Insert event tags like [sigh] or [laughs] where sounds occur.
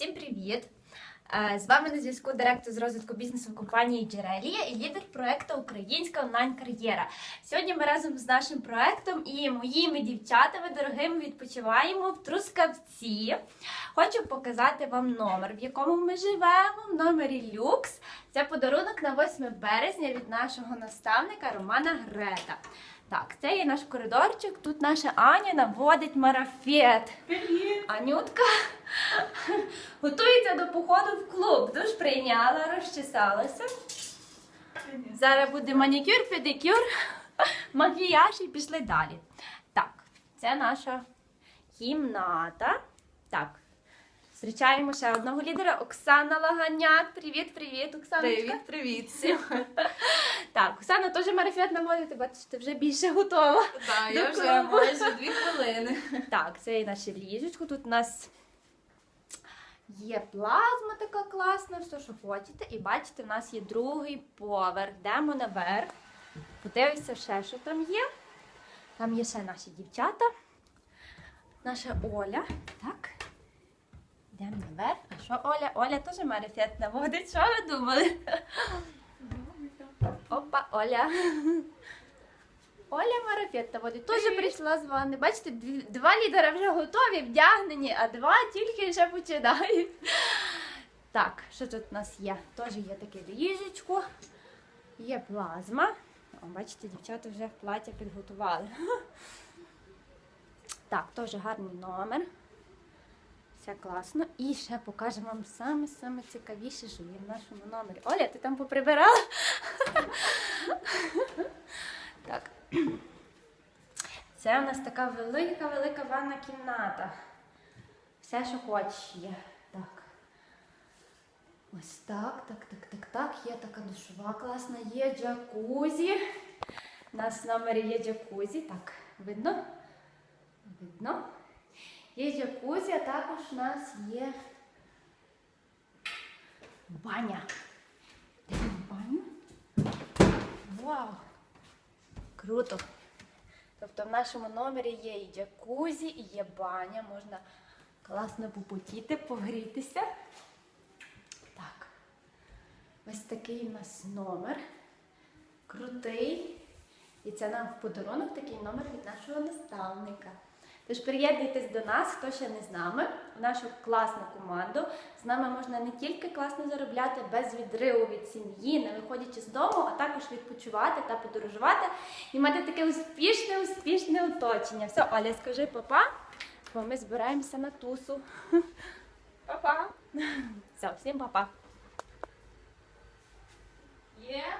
Всім привіт! Е, З вами на зв'язку директор з розвитку бізнесу компанії Джерелія і лідер проекту Українська онлайн-кар'єра. Сьогодні ми разом з нашим проектом і моїми дівчатами дорогими відпочиваємо в Трускавці. Хочу показати вам номер, в якому ми живемо, в номері люкс. Це подарунок на 8 березня від нашого наставника Романа Грета. Так, це є наш коридорчик. Тут наша Аня наводить марафет. Привіт! Анютка [laughs] готується до походу в клуб. Душ прийняла, розчесалася. Зараз буде манікюр, педикюр, [laughs] макіяж і пішли далі. Так, це наша кімната. Так. Зустрічаємо ще одного лідера Оксана Лаганяк. Привіт, привіт, Оксаночка. Привіт, привіт всім. [laughs] Так, Оксана теж марафет наводити, бачиш, ти вже більше готова. [laughs] Так, я вже майже дві [laughs] хвилини. Так, це і наше ліжечко. Тут у нас є плазма така класна, все, що хочете. І бачите, у нас є другий поверх. Йдемо наверх. Подивимося ще, що там є. Там є ще наші дівчата. Наша Оля. Так. Йдемо наверх. А що Оля? Оля теж марафет наводить. Що ви думали? Опа, Оля. Оля марафет наводить. Теж прийшла з вами. Бачите, два лідера вже готові, вдягнені, а два тільки вже починають. Так, що тут у нас є? Теж є таке ліжечко, є плазма. О, бачите, дівчата вже плаття підготували. Так, теж гарний номер. Все класно. І ще покажемо вам саме-саме цікавіше, що є в нашому номері. Оля, ти там поприбирала? Так. Це у нас така велика-велика ванна кімната. Все, що хочеш є. Так. Ось так, так, так, так, так. Є така душова класна, є джакузі. У нас в номері є джакузі. Так, видно? Видно. Є джакузі, а також у нас є баня. Баню. Вау! Круто! Тобто в нашому номері є і джакузі, і є баня, можна класно попотіти, погрітися. Так. Ось такий у нас номер. Крутий. І це нам в подарунок такий номер від нашого наставника. Тож приєднуйтесь до нас, хто ще не з нами, в нашу класну команду. З нами можна не тільки класно заробляти без відриву від сім'ї, не виходячи з дому, а також відпочивати та подорожувати і мати таке успішне, успішне оточення. Все, Оля, скажи папа, бо ми збираємося на тусу. Папа. Все, всім папа. Yeah.